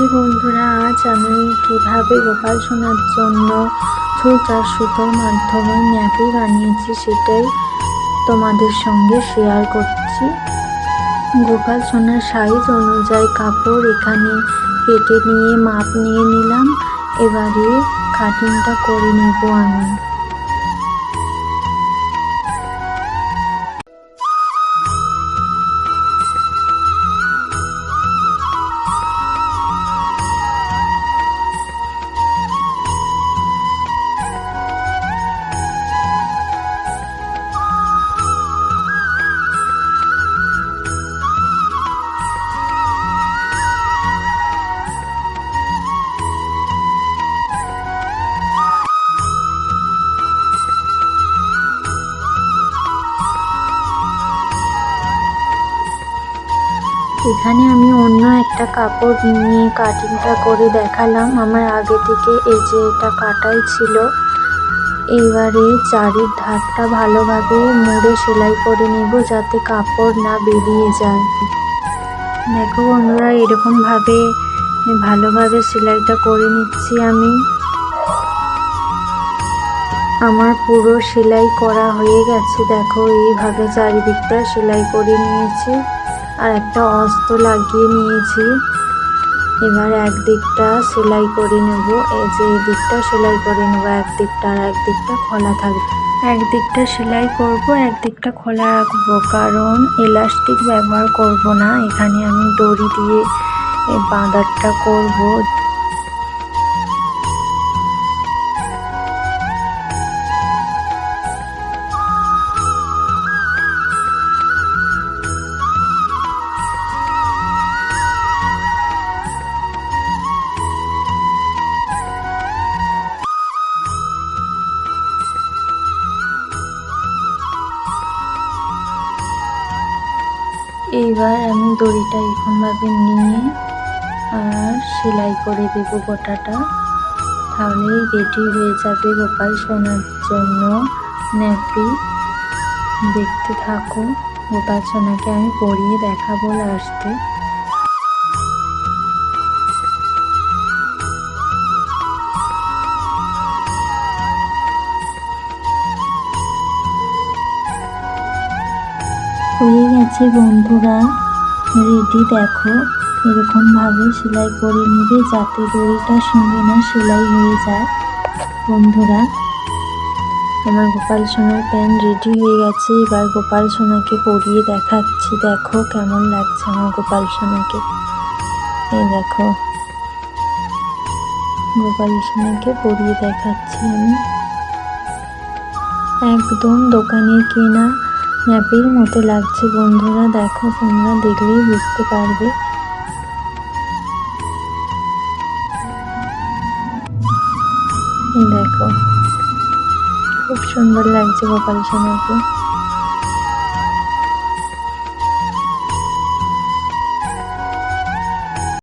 রাধে বন্ধুরা, আজ আমি কীভাবে গোপাল সোনার জন্য আর সুতোর মাধ্যমে ন্যাপি বানিয়েছি সেটাই তোমাদের সঙ্গে শেয়ার করছি। গোপাল সোনার সাইজ অনুযায়ী কাপড় এখানে কেটে নিয়ে, মাপ নিয়ে নিলাম। এবারে কাটিংটা করে নেব আমি। এখানে আমি অন্য একটা কাপড় নিয়ে কাটিংটা করে দেখালাম। আমার আগে থেকে এই যে এটা কাটাই ছিল। এইবারে চারির ধারটা ভালোভাবে মুড়ে সেলাই করে নেব যাতে কাপড় না বেরিয়ে যায়। দেখো বন্ধুরা, এরকমভাবে ভালোভাবে সেলাইটা করে নিচ্ছি আমি। আমার পুরো সেলাই করা হয়ে গেছে। দেখো, এইভাবে চারিদিকটা সেলাই করে নিয়েছি। আর একটা অস্ত লাগিয়ে নিয়েছি। এবার একদিকটা সেলাই করে নেব। এই যে দিকটা সেলাই করে নেব, একদিকটা আর একদিকটা খোলা থাকবে। একদিকটা সেলাই করব, একদিকটা খোলা রাখব। কারণ এলাস্টিক ব্যবহার করব না। এখানে আমি দড়ি দিয়ে বাঁধারটা করব। এইবার আমি দড়িটা এরকমভাবে নিয়ে আর সেলাই করে দেবো গোটাটা। তাহলেই রেডি হয়ে যাবে গোপাল সোনার জন্য ন্যাপি। দেখতে থাকো, গোপাল সোনাকে আমি পরিয়ে দেখাবো লাস্টে হয়ে গেছে, বন্ধুরা। রেডি, দেখো। এরকমভাবে সেলাই করে নিবে যাতে দড়িটার সঙ্গে না সেলাই হয়ে যায়। বন্ধুরা, আমার গোপাল সোনার প্যান্ট রেডি হয়ে গেছে। এবার গোপাল সোনাকে পরিয়ে দেখাচ্ছি। দেখো কেমন লাগছে আমার গোপাল সোনাকে। এই দেখো। গোপাল সোনাকে পরিয়ে দেখাচ্ছি আমি। একদম দোকানে কেনা ম্যাপের মতো লাগছে, বন্ধুরা। দেখো, তোমরা দেখলেই বুঝতে পারবে। দেখো, খুব সুন্দর লাগছে গোপাল সোনাকে